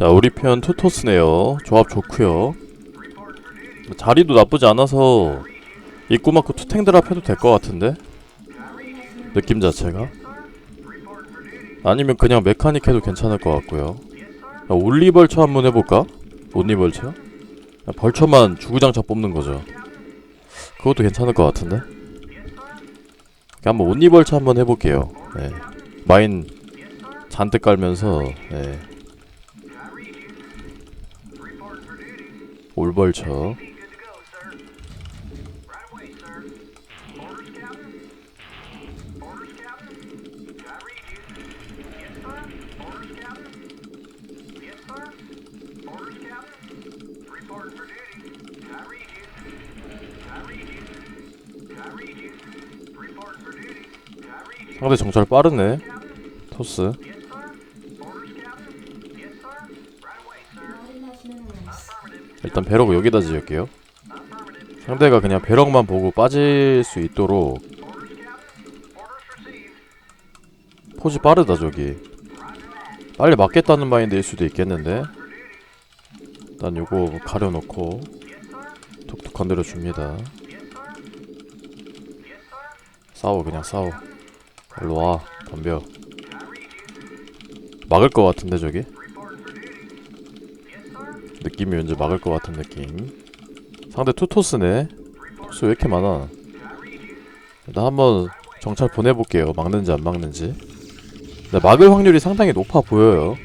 자 우리 편 투토스네요 조합 좋고요 자리도 나쁘지 않아서 입구 맞고 투탱 드랍 해도 될 것 같은데 느낌 자체가 아니면 그냥 메카닉 해도 괜찮을 것 같고요 야, 올리벌처 한번 해볼까? 올리벌처? 야, 벌처만 주구장창 뽑는 거죠 그것도 괜찮을 것 같은데 한번 온리벌처 한번 해볼게요 네. 마인 잔뜩 깔면서 네. 올벌처. 상대 정찰 빠르네. 토스 일단 배럭 여기다 지을게요. 상대가 그냥 배럭만 보고 빠질 수 있도록 포지 빠르다 저기. 빨리 맞겠다는 마인드일 수도 있겠는데. 일단 요거 가려놓고 툭툭 건드려 줍니다. 싸워 그냥 싸워. 일로와 덤벼. 막을 것 같은데 저기 느낌이 왠지 막을 것 같은 느낌. 상대 투토스네. 토스 왜 이렇게 많아? 일단 한번 정찰 보내볼게요. 막는지 안 막는지. 근데 막을 확률이 상당히 높아 보여요.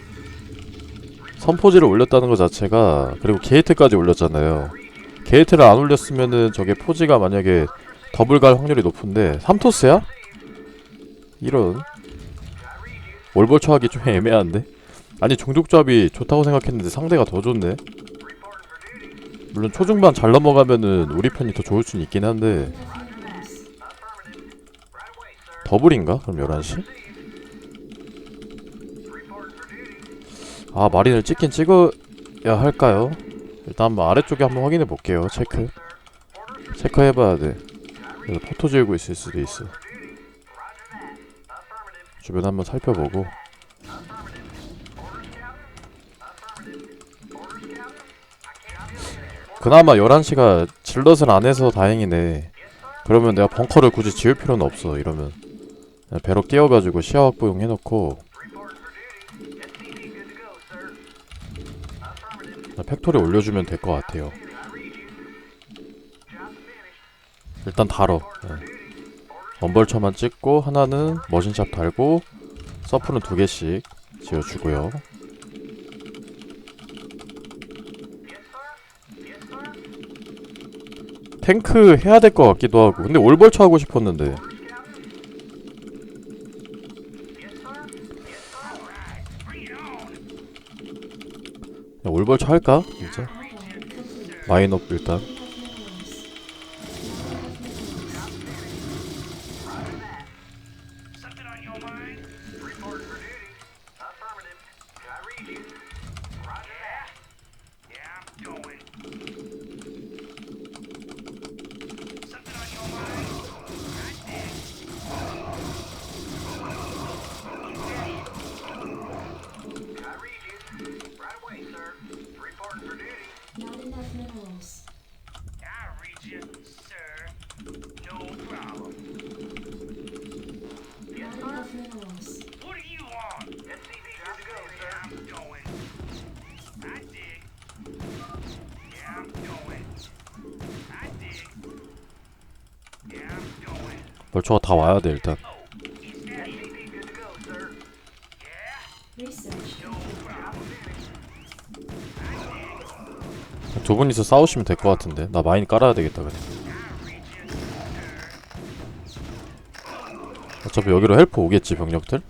선포지를 올렸다는 것 자체가 그리고 게이트까지 올렸잖아요. 게이트를 안 올렸으면은 저게 포지가 만약에 더블 갈 확률이 높은데 3토스야? 이런. 월벌초 하기 좀 애매한데? 아니 종족조합이 좋다고 생각했는데 상대가 더 좋네 물론 초중반 잘 넘어가면은 우리 편이 더 좋을 수는 있긴 한데. 더블인가? 그럼 11시? 아 마린을 찍긴 찍어야 할까요? 일단 한번 아래쪽에 한번 확인해 볼게요 체크 체크 해봐야 돼 그래서 포토 지우고 있을 수도 있어 주변 한번 살펴보고 그나마 11시가 질럿을 안 해서 다행이네. 그러면 내가 벙커를 굳이 지을 필요는 없어 이러면. 배로 끼워가지고 시야 확보용 해놓고. 팩토리 올려주면 될 것 같아요. 일단 달어. 네. 원벌처만 찍고 하나는 머신샵 달고 서프는 두 개씩 지어주고요 탱크 해야 될 것 같기도 하고 근데 올벌처 하고 싶었는데 야, 올벌처 할까? 진짜? 마인업 일단 벌처가 다 와야 돼 일단. 두 분이서 싸우시면 될 것 같은데. 나 마인 깔아야 되겠다 그냥. 어차피 여기로 헬프 오겠지 병력들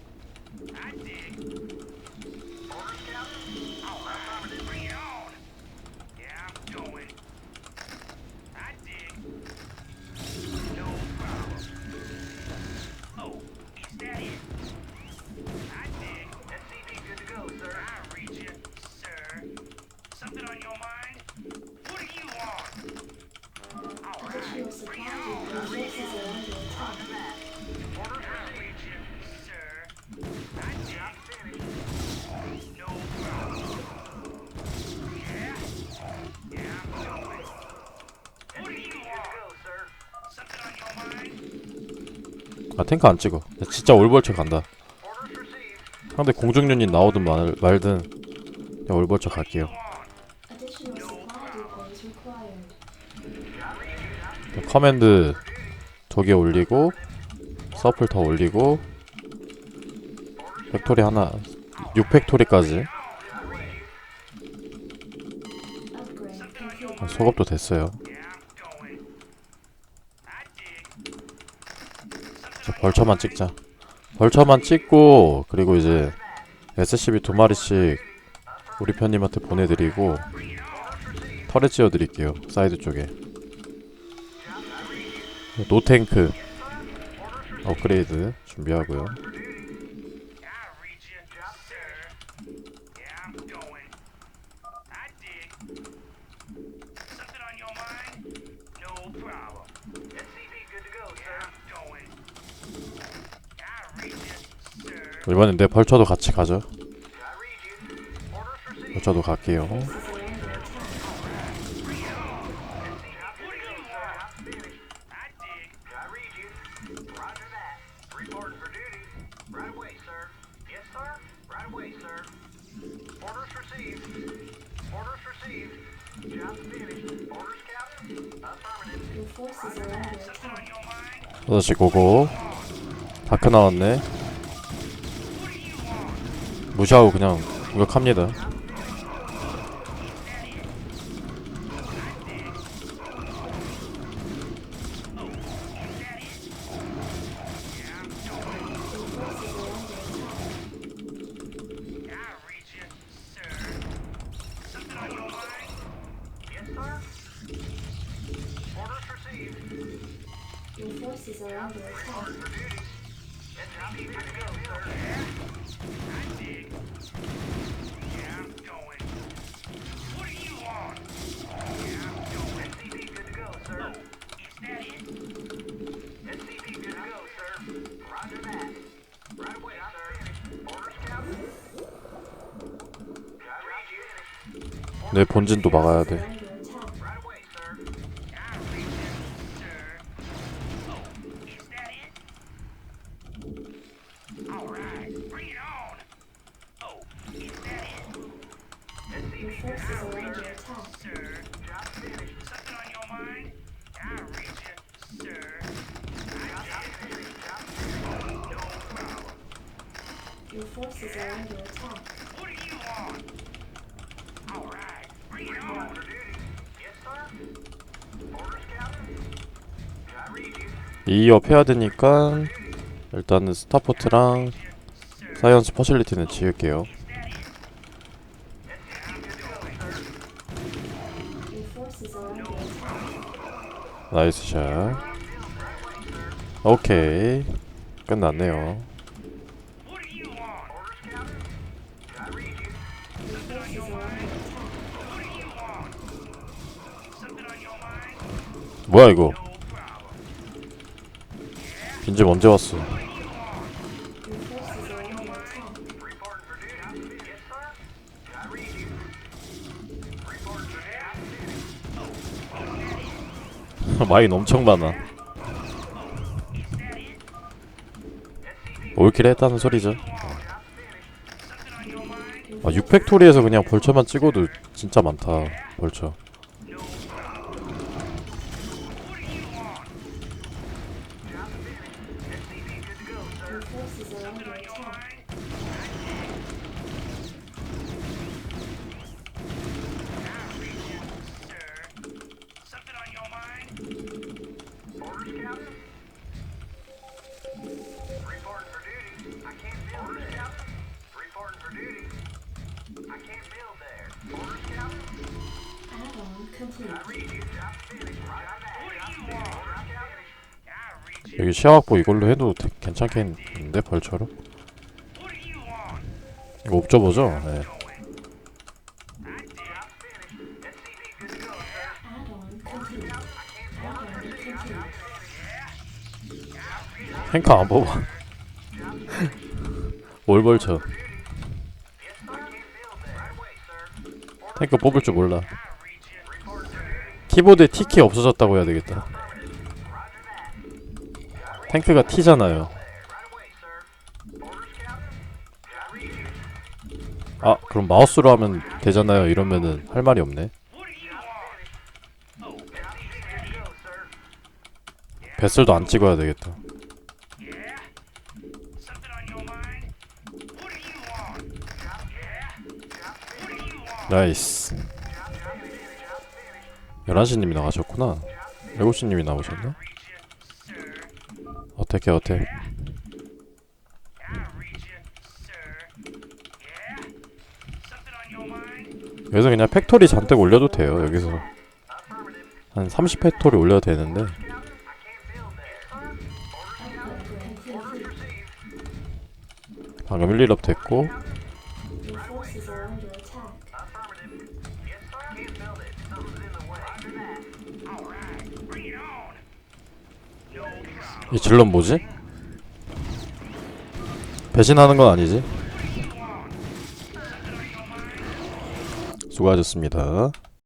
아 탱크 안 찍어 진짜 올벌쳐 간다 상대 공중윤이 나오든 말, 말든 그냥 올벌쳐 갈게요. 커맨드 두개 올리고 서플 더 올리고 팩토리 하나 6팩토리까지 Upgrade complete. 소급도 됐어요 이제 벌처만 찍자. 벌처만 찍고 그리고 이제 SCB 두 마리씩 우리 편님한테 보내드리고 털에 찌어드릴게요 사이드 쪽에. 노탱크 업그레이드 준비하고요 I read you, sir. Yeah, I'm going. I dig. Something on your mind? No problem. SCV good to go, sir. I'm going. I read you, sir. 이번엔 내 벌처도 같이 가죠. 벌처도 갈게요. 6시 고고 다크 나왔네 무시하고 그냥 공격합니다 Your forces are under attack. 내 본진도 막아야 돼 Your forces are under attack. Your forces are under attack. 이업 해야 되니까 일단은 스타포트랑 사이언스 퍼실리티는 지을게요 나이스 샷 오케이 끝났네요. 뭐야 이거 빈집 언제 왔어 마인 엄청 많아. 올킬 했다는 소리죠? 아 6팩토리에서 그냥 벌처만 찍어도 진짜 많다 벌처 여기 시야 확보 이걸로 해도 되- 괜찮겠는데 want? 이거 옵저버죠? 네. 탱크 안 뽑아 뭘 벌쳐 탱크 뽑을 줄 몰라 키보드에 티키 없어졌다고 해야 되겠다 탱크가 T잖아요. 아, 그럼 마우스로 하면 되잖아요. 이러면은 할 말이 없네. 뱃슬도 안 찍어야 되겠다. on 11시님이 나가셨구나. 7시님이 나오셨네. Reach you, sir. 어택해, 어택. 여기서 그냥 팩토리 잔뜩 올려도 돼요. 여기서 한 30팩토리 올려도 되는데 방금 1, 1업 됐고 이 질럿 뭐지? 배신하는 건 아니지? 수고하셨습니다.